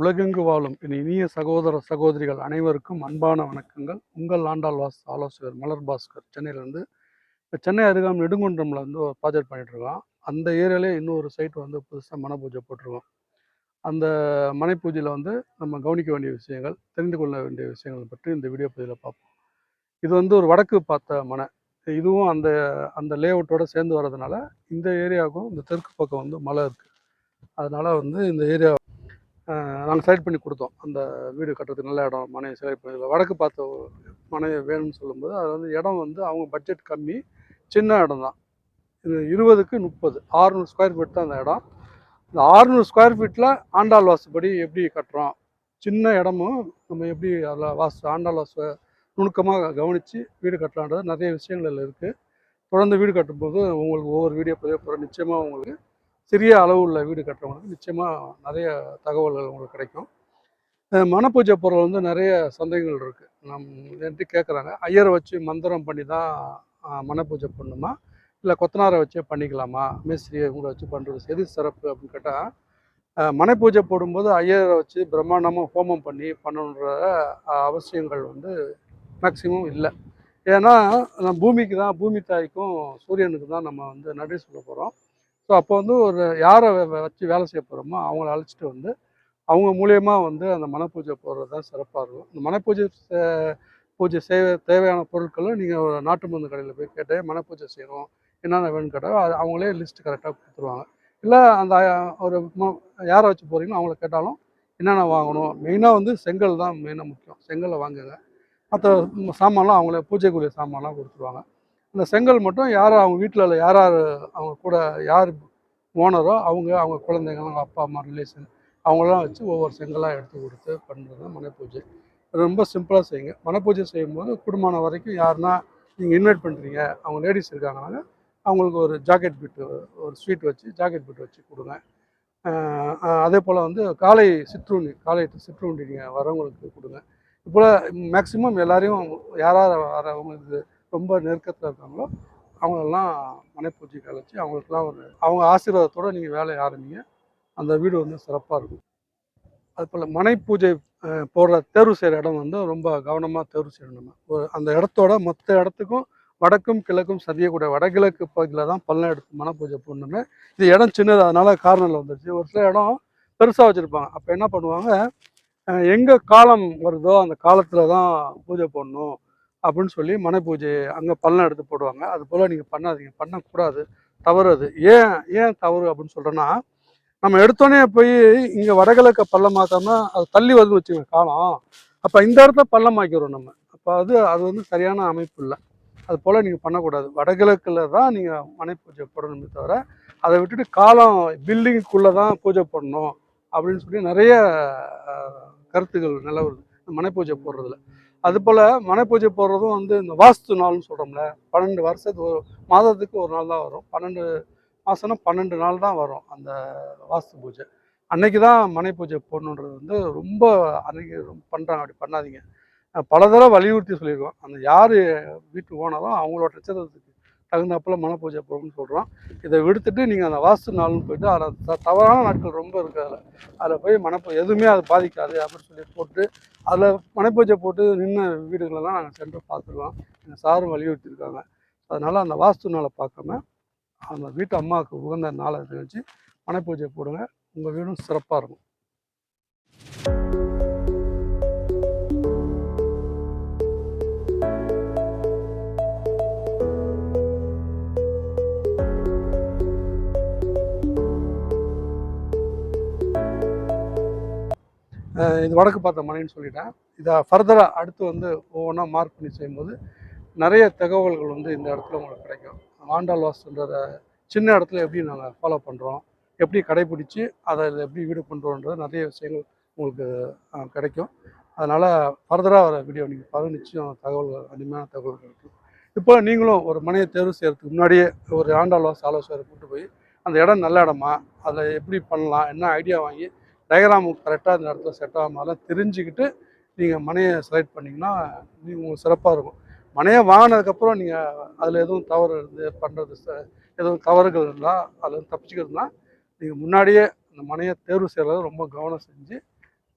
உலகெங்கு வாழும் என் இனிய சகோதர சகோதரிகள் அனைவருக்கும் அன்பான வணக்கங்கள். உங்கள் ஆண்டாள் வாஸ் ஆலோசகர் மலர் பாஸ்கர் சென்னையிலேருந்து இப்போ சென்னை அருகாமல் நெடுங்குன்றமில் வந்து ஒரு ப்ராஜெக்ட் பண்ணிட்டு இருக்கோம் அந்த ஏரியாலே இன்னொரு சைட் வந்து புதுசாக மன பூஜை போட்டிருக்கோம் அந்த மனை பூஜையில் வந்து நம்ம கவனிக்க வேண்டிய விஷயங்கள் தெரிந்து கொள்ள வேண்டிய விஷயங்கள் பற்றி இந்த வீடியோ பதிவில் பார்ப்போம். இது வந்து ஒரு வடக்கு பார்த்த மனை. இதுவும் அந்த அந்த லேஅவுட்டோட சேர்ந்து வர்றதுனால இந்த ஏரியாவுக்கும் இந்த தெற்கு பக்கம் வந்து மலை இருக்குது அதனால் வந்து இந்த ஏரியா நாங்கள் செலக்ட் பண்ணி கொடுத்தோம். அந்த வீடு கட்டுறதுக்கு நல்ல இடம் மனையை செலக்ட் பண்ணி வடக்கு பார்த்த மனையை வேணும்னு சொல்லும்போது அது வந்து இடம் வந்து அவங்க பட்ஜெட் கம்மி சின்ன இடம் தான். இது இருபதுக்கு முப்பது. ஆறுநூறு ஸ்கொயர் ஃபீட் தான் அந்த இடம். இந்த ஆறுநூறு ஸ்கொயர் ஃபீட்டில் ஆண்டாள் வாசுபடி எப்படி கட்டுறோம்? சின்ன இடமும் நம்ம எப்படி அதில் வாசு ஆண்டாள் வாசு நுணுக்கமாக கவனித்து வீடு கட்டலான்றது நிறைய விஷயங்கள் இருக்குது தொடர்ந்து வீடு கட்டும்போது உங்களுக்கு ஒவ்வொரு வீடியோ பதிவு போகிற நிச்சயமாக உங்களுக்கு சிறிய அளவு உள்ள வீடு கட்டுறவங்களுக்கு நிச்சயமாக நிறைய தகவல்கள் உங்களுக்கு கிடைக்கும். மனப்பூஜை பொருள் வந்து நிறைய சந்தேகங்கள் இருக்குது நம் என்கிட்ட கேட்குறாங்க ஐயரை வச்சு மந்திரம் பண்ணி தான் மனப்பூஜை பண்ணணுமா இல்லை கொத்தனாரை வச்சே பண்ணிக்கலாமா? மேஸ்திரியை உங்களை வச்சு பண்ணுறது எது சிறப்பு அப்படின்னு கேட்டால் மனைப்பூஜை போடும்போது ஐயரை வச்சு பிரம்மாண்டமாக ஹோமம் பண்ணி பண்ணணுன்ற அவசியங்கள் வந்து மேக்சிமம் இல்லை. ஏன்னா நம்ம பூமிக்கு தான் பூமி தாய்க்கும் சூரியனுக்கு தான் நம்ம வந்து நன்றி சொல்ல போகிறோம் ஸோ அப்போ வந்து ஒரு யாரை வச்சு வேலை செய்ய போகிறோமோ அவங்கள அழைச்சிட்டு வந்து அவங்க மூலியமாக வந்து அந்த மனப்பூஜை போடுறது தான் சிறப்பாக இருக்கும். இந்த மனப்பூஜை செ- பூஜை செய்ய தேவையான பொருட்களும் நீங்கள் ஒரு நாட்டு மருந்து கடையில் போய் கேட்டு மனப்பூஜை செய்யணும். என்னென்ன வேணும்னு கேட்டால் அது அவங்களே லிஸ்ட்டு கரெக்டாக கொடுத்துருவாங்க. இல்லை அந்த ஒரு யாரை வச்சு போகிறீங்களோ அவங்கள கேட்டாலும் என்னென்ன வாங்கணும்? மெயினாக வந்து செங்கல் தான் மெயினாக முக்கியம். செங்கலை வாங்குங்க. மற்ற சாமான்லாம் அவங்களே பூஜைக்குரிய சாமான்லாம் கொடுத்துருவாங்க. அந்த செங்கல் மட்டும் யார் அவங்க வீட்டில் யார் யார் அவங்க கூட யார் ஓனரோ அவங்க அவங்க குழந்தைங்க அப்பா அம்மா ரிலேஷன் அவங்களாம் வச்சு ஒவ்வொரு செங்கலாக எடுத்து கொடுத்து பண்ணுறது தான் மனப்பூஜை. ரொம்ப சிம்பிளாக செய்யுங்க. மனைப்பூஜை செய்யும்போது குடும்பம் வரைக்கும் யாருன்னா நீங்கள் இன்வைட் பண்ணுறீங்க அவங்க லேடிஸ் இருக்காங்கனால அவங்களுக்கு ஒரு ஜாக்கெட் பிட்டு ஒரு ஸ்வீட் வச்சு ஜாக்கெட் பிட்டு வச்சு கொடுங்க. அதே போல் வந்து காலை சிற்றுண்டி காலை சிற்றுண்டி நீங்கள் வரவங்களுக்கு கொடுங்க. இப்போ மேக்ஸிமம் எல்லாரையும் யாராவது வரவங்களுக்கு ரொம்ப நெருக்கத்தில் இருக்காங்களோ அவங்களெல்லாம் மனைப்பூஜைக்கு அழைச்சி அவங்களுக்குலாம் ஒரு அவங்க ஆசீர்வாதத்தோடு நீங்கள் வேலையை ஆரம்பிங்க. அந்த வீடு வந்து சிறப்பாக இருக்கும். அது போல் மனை பூஜை போடுற தேர்வு செய்கிற இடம் வந்து ரொம்ப கவனமாக தேர்வு செய்யணும் நம்ம. ஒரு அந்த இடத்தோட மொத்த இடத்துக்கும் வடக்கும் கிழக்கும் சரியக்கூடிய வடகிழக்கு பகுதியில் தான் பள்ளம் எடுத்து மனை பூஜை போடணுமே. இது இடம் சின்னது அதனால் கார்னரில் வந்துருச்சு. ஒரு சில இடம் பெருசாக வச்சுருப்பாங்க. அப்போ என்ன பண்ணுவாங்க எங்கே காலம் வருதோ அந்த காலத்தில் தான் பூஜை போடணும். அப்படின்னு சொல்லி மனை பூஜை அங்கே பள்ளம் எடுத்து போடுவாங்க. அது போல் நீங்கள் பண்ணாதீங்க. பண்ணக்கூடாது. தவறு அது ஏன் ஏன் தவறு அப்படின்னு சொல்கிறேன்னா நம்ம எடுத்தோடனே போய் இங்கே வடகிழக்க பள்ளமாக்காம அது தள்ளி வந்து வச்சுக்கோங்க காலம். அப்போ இந்த இடத்த பள்ளமாக்கிறோம் நம்ம. அப்போ அது அது வந்து சரியான அமைப்பு இல்லை. அது போல் நீங்கள் பண்ணக்கூடாது. வடகிழக்கில் தான் நீங்கள் மனை பூஜை போடணுமே தவிர அதை விட்டுட்டு காலம் பில்டிங்குக்குள்ளே தான் பூஜை பண்ணணும் அப்படின்னு சொல்லி நிறைய அஹ், கருத்துக்கள் நிலவுது. இந்த மனை பூஜை போடுறதுல. அது போல் மனை பூஜை போடுறதும் வந்து இந்த வாஸ்து நாள்னு சொல்கிறோம்ல பன்னெண்டு வருஷத்துக்கு ஒரு மாதத்துக்கு ஒரு நாள் தான் வரும். பன்னெண்டு மாதம்னா பன்னெண்டு நாள் தான் வரும் அந்த வாஸ்து பூஜை. அன்னைக்கு தான் மனை பூஜை போடணுன்றது வந்து ரொம்ப அன்னைக்கு பண்ணுறாங்க அப்படி பண்ணாதீங்க. பல தடவை வலியுறுத்தி சொல்லியிருக்கோம். அந்த யார் வீட்டுக்கு போனாலும் அவங்களோட நட்சத்திரத்துக்கு தகுந்தாப்புல மனப்பூஜை போகணும்னு போடணும்னு சொல்கிறோம் இதை விடுத்துட்டு நீங்கள் அந்த வாஸ்து நாள்னு போயிட்டு அதில் த- தவறான நாட்கள் ரொம்ப இருக்குது அதில். அதில் போய் மனப்பூ எதுவுமே அது பாதிக்காது அப்படின்னு சொல்லி போட்டு அதில் மனைப்பூஜை போட்டு நின்ன வீடுகளெல்லாம் நாங்கள் சென்று பார்த்துருக்கோம். எங்கள் சாரும் வலியுறுத்தியிருக்காங்க. அதனால் அந்த வாஸ்து நாளை பார்க்காம அந்த வீட்டு அம்மாவுக்கு உகந்த நாளை நினச்சி மனைப்பூஜை போடுங்க. உங்கள் வீடும் சிறப்பாக இருக்கும். இது வடக்கு பார்த்த மனைன்னு சொல்லிட்டேன். இதை ஃபர்தராக அடுத்து வந்து ஒவ்வொன்றா மார்க் பண்ணி செய்யும்போது நிறைய தகவல்கள் வந்து இந்த இடத்துல உங்களுக்கு கிடைக்கும். ஆண்டாள் வாஸ்துன்றத சின்ன இடத்துல எப்படி நாங்கள் ஃபாலோ பண்ணுறோம் எப்படி கடைபிடிச்சு அதை எப்படி வீடு பண்ணுறோன்றது நிறைய விஷயங்கள் உங்களுக்கு கிடைக்கும். அதனால் ஃபர்தராக வர வீடியோ நீங்கள் பார்த்து நிச்சயம் தகவல்கள் அருமையான தகவல்கள் இருக்கும். இப்போ நீங்களும் ஒரு மனையை தேர்வு செய்கிறதுக்கு முன்னாடியே ஒரு ஆண்டாள் வாசு ஆலோசகரை கூட்டு போய் அந்த இடம் நல்ல இடமா அதில் எப்படி பண்ணலாம் என்ன ஐடியா வாங்கி டயக்ராம் கரெக்டாக அந்த இடத்துல செட் ஆகாமலாம் தெரிஞ்சுக்கிட்டு நீங்கள் மனையை செலக்ட் பண்ணிங்கன்னா நீங்கள் உங்களுக்கு சிறப்பாக இருக்கும். மனையை வாங்கினதுக்கப்புறம் நீங்கள் அதில் எதுவும் தவறு இருந்து பண்ணுறது எதுவும் தவறுகள் இருந்தால் அதில் தப்பிச்சுக்கிறதுனா நீங்கள் முன்னாடியே அந்த மனையை தேர்வு செய்கிறத ரொம்ப கவனம் செஞ்சு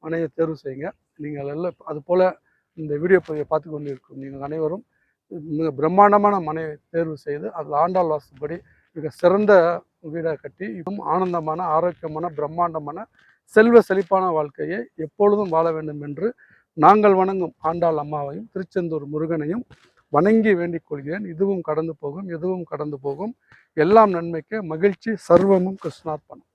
மனையை தேர்வு செய்யுங்க. நீங்கள் எல்லாம் அதுபோல் இந்த வீடியோ பதிவை பார்த்து கொண்டிருக்கும் நீங்கள் அனைவரும். மிக பிரம்மாண்டமான மனையை தேர்வு செய்து அதில் ஆண்டாள் வாசப்படி மிக சிறந்த வீடாக கட்டி இதுவும் ஆனந்தமான ஆரோக்கியமான பிரம்மாண்டமான செல்வ செழிப்பான வாழ்க்கையை எப்பொழுதும் வாழ வேண்டும் என்று நாங்கள் வணங்கும் ஆண்டாள் அம்மாவையும் திருச்செந்தூர் முருகனையும் வணங்கி வேண்டிக் கொள்கிறேன். இதுவும் கடந்து போகும் எதுவும் கடந்து போகும். எல்லாம் நன்மைக்கு மகிழ்ச்சி சர்வமும் கிருஷ்ணார்ப்பணம்.